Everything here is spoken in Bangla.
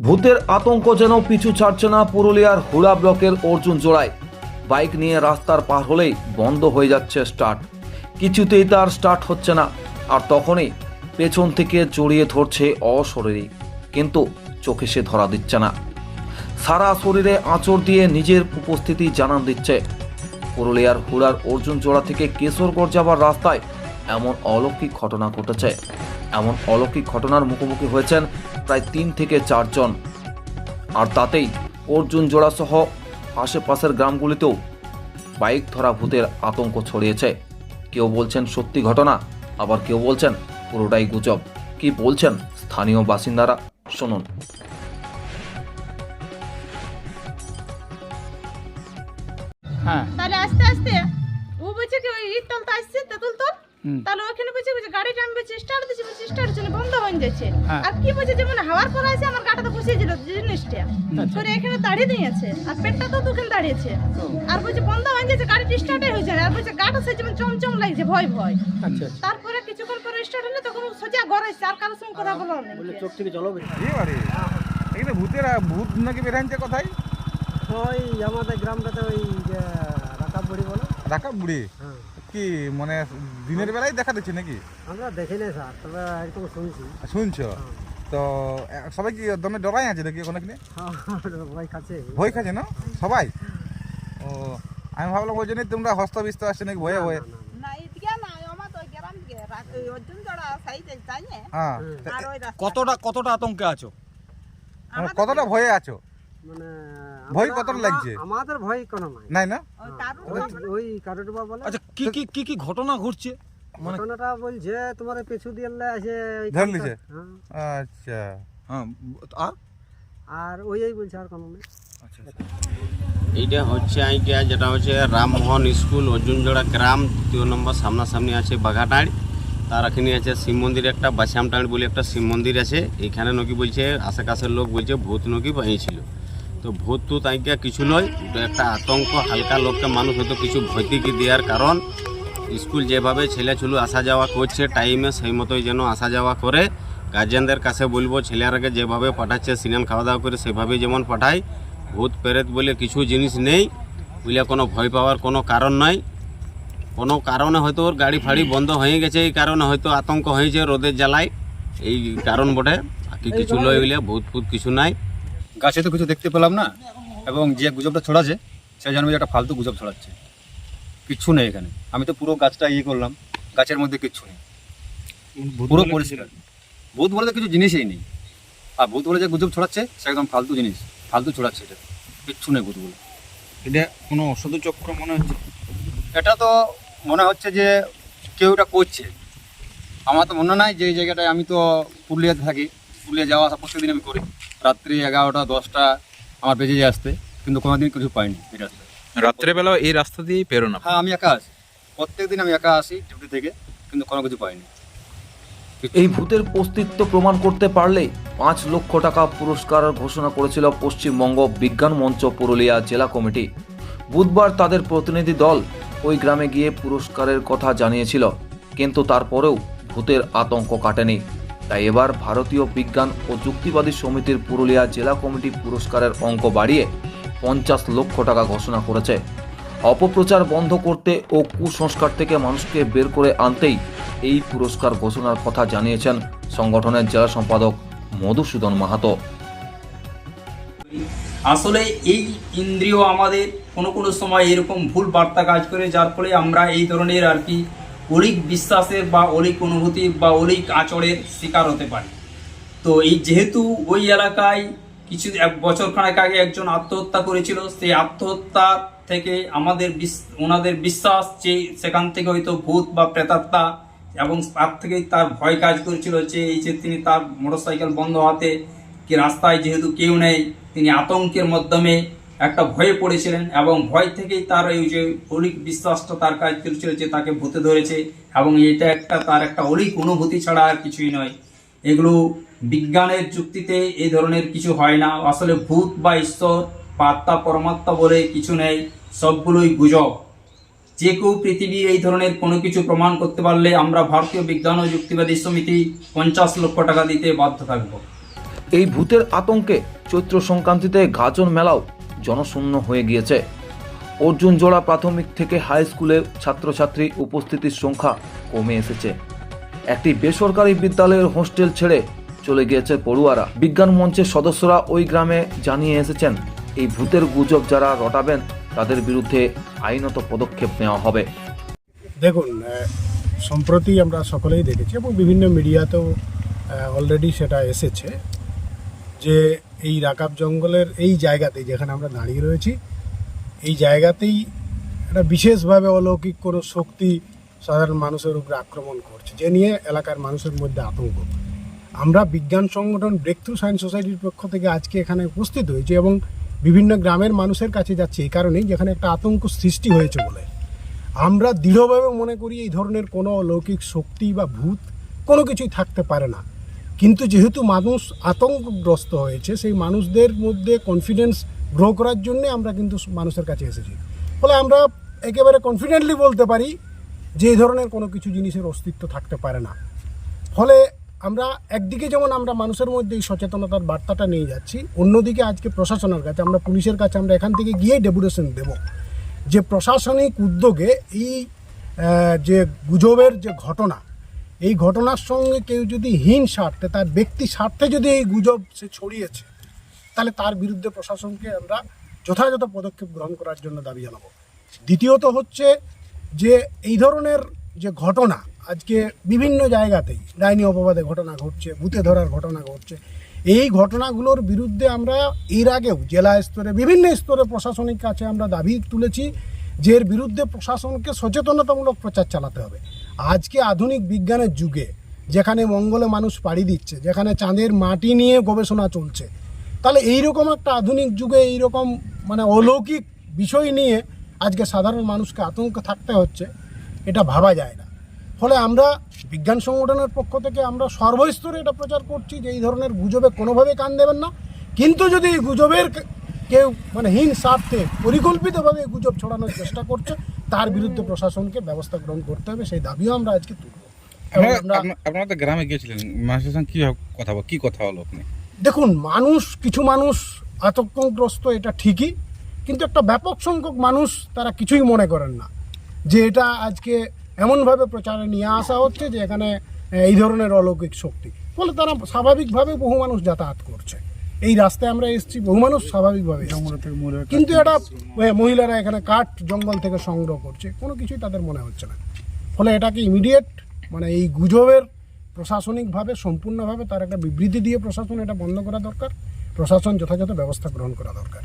ভূতের আতঙ্ক যেন পিছু ছাড়ছে না পুরুলিয়ার হুড়া ব্লকের অর্জুন জোড়ায়। বাইক নিয়ে রাস্তার পার হলেই বন্ধ হয়ে যাচ্ছে স্টার্ট। কিছুতেই তার স্টার্ট হচ্ছে না, আর তখনই পেছন থেকে জড়িয়ে ধরছে অশরীরী। কিন্তু চোখে সে ধরা দিচ্ছে না। সারা শরীরে আঁচড় দিয়ে নিজের উপস্থিতি জানান দিচ্ছে। পুরুলিয়ার হুড়ার অর্জুন জোড়া থেকে কেশরগড় যাবার রাস্তায় এমন অলৌকিক ঘটনা ঘটেছে। এমন অলৌকিক ঘটনার মুখোমুখি হয়েছেন প্রায় তিন থেকে চারজন। আর তাতেই অর্জুন জোড়া সহ আশেপাশের গ্রামগুলিতেও বাইক ধরা ভূতের আতঙ্ক ছড়িয়েছে। কেউ বলছেন সত্যি ঘটনা? আবার কেউ বলছেন পুরোটাই গুজব। কি বলছেন স্থানীয় বাসিন্দারা? শুনুন। হ্যাঁ। তাহলে আস্তে আস্তে। ও বলছে কি ওই ইট তলতে আসছে তেঁতুল তল? হুম। তাহলে ওখানে বলছে গাড়িটা আমি বলছি স্টার্ট দিচ্ছি স্টার্ট হচ্ছে না, বন্ধ হয়ে যাচ্ছে। হ্যাঁ। আর কি বলছে যেমন হাওয়ার পর আছে আমার গাটাতে বসিয়েছিল জিনিসটা। আচ্ছা। করে এখানে দাঁড়িয়ে দিয়েছে আর পেটটা তো দুখানে দাঁড়িয়েছে। আর বলছে বন্ধ হয়ে যাচ্ছে গাড়িটা স্টার্টই হয়েছে না আর বলছে গাটা সে যেমন চমচম লাগছে ভয় ভয়। আচ্ছা আচ্ছা। তারপরে কিছুক্ষণ পরে স্টার্ট হলে তখন সোজা ঘরে এসছে আর কারোর সঙ্গে কথা বলো না এবারে এখানে ভূতের ভূত নাকি বেরাইছে কোথায়? ওই আমাদের গ্রামটাতে ওই যে রাকাব বুড়ি বলে। রাখা বুড়ি হ্যাঁ। কি মানে দিনের বেলায় দেখা দিচ্ছে নাকি? আমরা দেখিনি স্যার তবে একদম শুনছি। শুনছো? তো সবাই কি দমে ডরাই আছে নাকি ওখানে হ্যাঁ, ভয় খাচ্ছে। ভয় খাচ্ছে না? সবাই? ও আমি ভাবলাম ওই জন্যই তোমরা হস্তবিস্ত আসছে নাকি ভয়ে ভয়ে? না না না। হ্যাঁ কতটা কতটা আতঙ্কে আছো? মানে কতটা ভয়ে আছো? মানে ভয় কত লাগছে? আমাদের ভয় কোনো নাই। নাই না? ওই ওই বলে। আচ্ছা কি কি কি কি ঘটনা ঘটছে? মানে ঘটনাটা বলছে তোমার পেছু দিয়ে ওই ধরে কামটা- হ্যাঁ, আচ্ছা। হ্যাঁ আর? আর ওই এই বলছে আর কোনো নেই। আচ্ছা এইটা হচ্ছে আইটা যেটা হচ্ছে রামমোহন স্কুল অর্জুনজোড়া গ্রাম তৃতীয় নম্বর সামনাসামনি আছে বাঘাটাড়। তার এখানে আছে শিব মন্দির একটা বাসামটাড় বলে একটা শিব মন্দির আছে। এখানে নাকি বলছে আশেপাশের লোক বলছে ভূত নাকি বাহিয়েছিল তো ভূত টুত আইকা কিছু নয় একটা আতঙ্ক। হালকা লোককে মানুষ হয়তো কিছু ভৈতিকি দেওয়ার কারণ। স্কুল যেভাবে ছেলে ছুলু আসা যাওয়া করছে, টাইমে সেই মতোই যেন আসা যাওয়া করে। গার্জেনদের কাছে বলব ছেলেরাকে যেভাবে পাঠাচ্ছে, সিনেন খাওয়া দাওয়া করে সেভাবেই যেমন পাঠায়। ভূত, প্রেত বলে কিছু জিনিস নেই, বুঝলে কোনো ভয় পাওয়ার কোনো কারণ নাই। কোনো কারণে হয়তো ওর গাড়ি ফাড়ি বন্ধ হয়ে গেছে, এই কারণে হয়তো আতঙ্ক হয়েছে রোদের জ্বালায়। এই কারণ বটে, বাকি কিছু লয় বলে ভূত ফুত কিছু নাই। গাছে তো কিছু দেখতে পেলাম না এবং যে গুজবটা ছড়াচ্ছে সে জানবে যে একটা ফালতু গুজব ছড়াচ্ছে। কিচ্ছু নেই এখানে। আমি তো পুরো গাছটা ইয়ে করলাম গাছের মধ্যে কিচ্ছু নেই। পুরো পরিষ্কার। ভূত বলে কিছু জিনিসই নেই। আর ভূত বলে যে গুজব ছড়াচ্ছে সে একদম ফালতু জিনিস। ফালতু ছড়াচ্ছে এটা। কিচ্ছু নেই ভূত বলে। এটা কোনো অসাধু চক্র মনে হচ্ছে? এটা তো মনে হচ্ছে যে কেউ এটা করছে। আমার তো মনে নাই যে এই জায়গাটায় আমি তো পুরুলিয়াতে থাকি। পুরুলিয়া যাওয়া আসা প্রত্যেকদিন আমি করি। রাত্রি এগারোটা দশটা আমার বেজে যায় আসতে কিন্তু কোনোদিন কিছু পাইনি এই রাস্তায়। রাত্রেবেলা এই রাস্তা দিয়েই পেরোনা হ্যাঁ আমি একা আসি প্রত্যেকদিন আমি একা আসি ডিউটি থেকে কিন্তু কোনো কিছু পাইনি। এই ভূতের অস্তিত্ব প্রমাণ করতে পারলে পাঁচ লক্ষ টাকা পুরস্কার ঘোষণা করেছিল পশ্চিমবঙ্গ বিজ্ঞান মঞ্চ পুরুলিয়া জেলা কমিটি। বুধবার তাদের প্রতিনিধি দল ওই গ্রামে গিয়ে পুরস্কারের কথা জানিয়েছিল কিন্তু তারপরেও ভূতের আতঙ্ক কাটেনি। তাই এবার ভারতীয় বিজ্ঞান ও যুক্তিবাদী সমিতির পুরুলিয়া জেলা কমিটি পুরস্কারের অঙ্ক বাড়িয়ে পঞ্চাশ লক্ষ টাকা ঘোষণা করেছে। অপপ্রচার বন্ধ করতে ও কুসংস্কার থেকে মানুষকে বের করে আনতেই এই পুরস্কার ঘোষণার কথা জানিয়েছেন সংগঠনের জেলা সম্পাদক মধুসূদন মাহাতো। আসলে এই ইন্দ্রিয় আমাদের কোনো কোনো সময় এরকম ভুল বার্তা কাজ করে, যার ফলে আমরা এই ধরনের আর কি অলিক বিশ্বাসের বা অলিক অনুভূতির বা অলিক আচরের শিকার হতে পারি। তো এই যেহেতু ওই এলাকায় কিছু এক বছর খানেক আগে একজন আত্মহত্যা করেছিল, সেই আত্মহত্যা থেকে আমাদের ওনাদের বিশ্বাস যে সেখান থেকে হয়তো ভূত বা প্রেতাত্মা এবং তার থেকেই তার ভয় কাজ করেছিল যে এই যে তিনি তার মোটরসাইকেল বন্ধ হাতে, কি রাস্তায় যেহেতু কেউ নেই, তিনি আতঙ্কের মাধ্যমে একটা ভয়ে পড়েছিলেন এবং ভয় থেকেই তার এই যে অলিক বিশ্বাসটা তার কাজ করেছিল যে তাকে ভূতে ধরেছে এবং এটা একটা তার একটা অলিক অনুভূতি ছাড়া আর কিছুই নয়। এগুলো বিজ্ঞানের যুক্তিতে এই ধরনের কিছু হয় না। আসলে ভূত বা ঈশ্বর বা পরমাত্মা বলে কিছু নেই, সবগুলোই গুজব। যে কেউ পৃথিবীর এই ধরনের কোনো কিছু প্রমাণ করতে পারলে আমরা ভারতীয় বিজ্ঞান ও যুক্তিবাদী সমিতি পঞ্চাশ লক্ষ টাকা দিতে বাধ্য থাকব। এই ভূতের আতঙ্কে চৈত্র সংক্রান্তিতে গাজন মেলাও জনশূন্য হয়ে গিয়েছে। অর্জুন জোড়া প্রাথমিক থেকে হাই স্কুলে ছাত্রছাত্রী উপস্থিতির সংখ্যা কমে এসেছে। একটি বেসরকারি বিদ্যালয়ের হোস্টেল ছেড়ে চলে গিয়েছে পড়ুয়ারা। বিজ্ঞান মঞ্চের সদস্যরা ওই গ্রামে জানিয়ে এসেছেন, এই ভূতের গুজব যারা রটাবেন, তাদের বিরুদ্ধে আইনত পদক্ষেপ নেওয়া হবে। দেখুন সম্প্রতি আমরা সকলেই দেখেছি এবং বিভিন্ন মিডিয়াতেও অলরেডি সেটা এসেছে যে এই রাকাব জঙ্গলের এই জায়গাতেই যেখানে আমরা দাঁড়িয়ে রয়েছি, এই জায়গাতেই একটা বিশেষভাবে অলৌকিক কোনো শক্তি সাধারণ মানুষের উপরে আক্রমণ করছে, যে নিয়ে এলাকার মানুষের মধ্যে আতঙ্ক। আমরা বিজ্ঞান সংগঠন ব্রেক থ্রু সায়েন্স সোসাইটির পক্ষ থেকে আজকে এখানে উপস্থিত হয়েছি এবং বিভিন্ন গ্রামের মানুষের কাছে যাচ্ছি, এই কারণেই যেখানে একটা আতঙ্ক সৃষ্টি হয়েছে বলে। আমরা দৃঢ়ভাবে মনে করি এই ধরনের কোনো অলৌকিক শক্তি বা ভূত কোনো কিছুই থাকতে পারে না। কিন্তু যেহেতু মানুষ আতঙ্কগ্রস্ত হয়েছে, সেই মানুষদের মধ্যে কনফিডেন্স গ্রো করার জন্যে আমরা কিন্তু মানুষের কাছে এসেছি। ফলে আমরা একেবারে কনফিডেন্টলি বলতে পারি যে এই ধরনের কোনো কিছু জিনিসের অস্তিত্ব থাকতে পারে না। ফলে আমরা একদিকে যেমন আমরা মানুষের মধ্যে এই সচেতনতার বার্তাটা নিয়ে যাচ্ছি, অন্যদিকে আজকে প্রশাসনের কাছে, আমরা পুলিশের কাছে আমরা এখান থেকে গিয়ে ডেপুটেশন দেব যে প্রশাসনিক উদ্যোগে এই যে গুজবের যে ঘটনা এই ঘটনার সঙ্গে কেউ যদি হীন স্বার্থে, তার ব্যক্তি স্বার্থে যদি এই গুজব সে ছড়িয়েছে, তাহলে তার বিরুদ্ধে প্রশাসনকে আমরা যথাযথ পদক্ষেপ গ্রহণ করার জন্য দাবি জানাব। দ্বিতীয়ত হচ্ছে যে এই ধরনের যে ঘটনা, আজকে বিভিন্ন জায়গাতেই ডাইনি অপবাদে ঘটনা ঘটছে, ভূতে ধরার ঘটনা ঘটছে, এই ঘটনাগুলোর বিরুদ্ধে আমরা এর আগেও জেলা স্তরে, বিভিন্ন স্তরে প্রশাসনিক কাছে আমরা দাবি তুলেছি যে এর বিরুদ্ধে প্রশাসনকে সচেতনতামূলক প্রচার চালাতে হবে। আজকে আধুনিক বিজ্ঞানের যুগে, যেখানে মঙ্গলে মানুষ পাড়ি দিচ্ছে, যেখানে চাঁদের মাটি নিয়ে গবেষণা চলছে, তাহলে এইরকম একটা আধুনিক যুগে, এইরকম মানে অলৌকিক বিষয় নিয়ে আজকে সাধারণ মানুষকে আতঙ্ক থাকতে হচ্ছে, এটা ভাবা যায় না। ফলে আমরা বিজ্ঞান সংগঠনের পক্ষ থেকে আমরা সর্বস্তরে এটা প্রচার করছি যে এই ধরনের গুজবে কোনোভাবে কান দেবেন না। কিন্তু যদি গুজবের কেউ মানে হীন স্বার্থে পরিকল্পিতভাবে গুজব ছড়ানোর চেষ্টা করছে তার বিরুদ্ধে প্রশাসনকে ব্যবস্থা গ্রহণ করতে হবে সেই দাবিও আমরা আজকে তুলব। আমরা আপনারা তো গ্রামে গিয়েছিলেন। মানুষের সঙ্গে কি কথা কি কথা হলো আপনি? দেখুন মানুষ কিছু মানুষ আতঙ্কগ্রস্ত এটা ঠিকই কিন্তু একটা ব্যাপক সংখ্যক মানুষ তারা কিছুই মনে করেন না। যে এটা আজকে এমনভাবে প্রচারে নিয়ে আসা হচ্ছে যে এখানে এই ধরনের অলৌকিক শক্তি। ফলে তারা স্বাভাবিকভাবে বহু মানুষ যাতায়াত করছে। এই রাস্তায় আমরা এসেছি বহু মানুষ স্বাভাবিকভাবে। কিন্তু এটা মহিলারা এখানে কাঠ জঙ্গল থেকে সংগ্রহ করছে কোনো কিছুই তাদের মনে হচ্ছে না। ফলে এটাকে ইমিডিয়েট মানে এই গুজবের প্রশাসনিকভাবে সম্পূর্ণভাবে তার একটা বিবৃতি দিয়ে প্রশাসন এটা বন্ধ করা দরকার। প্রশাসন যথাযথ ব্যবস্থা গ্রহণ করা দরকার।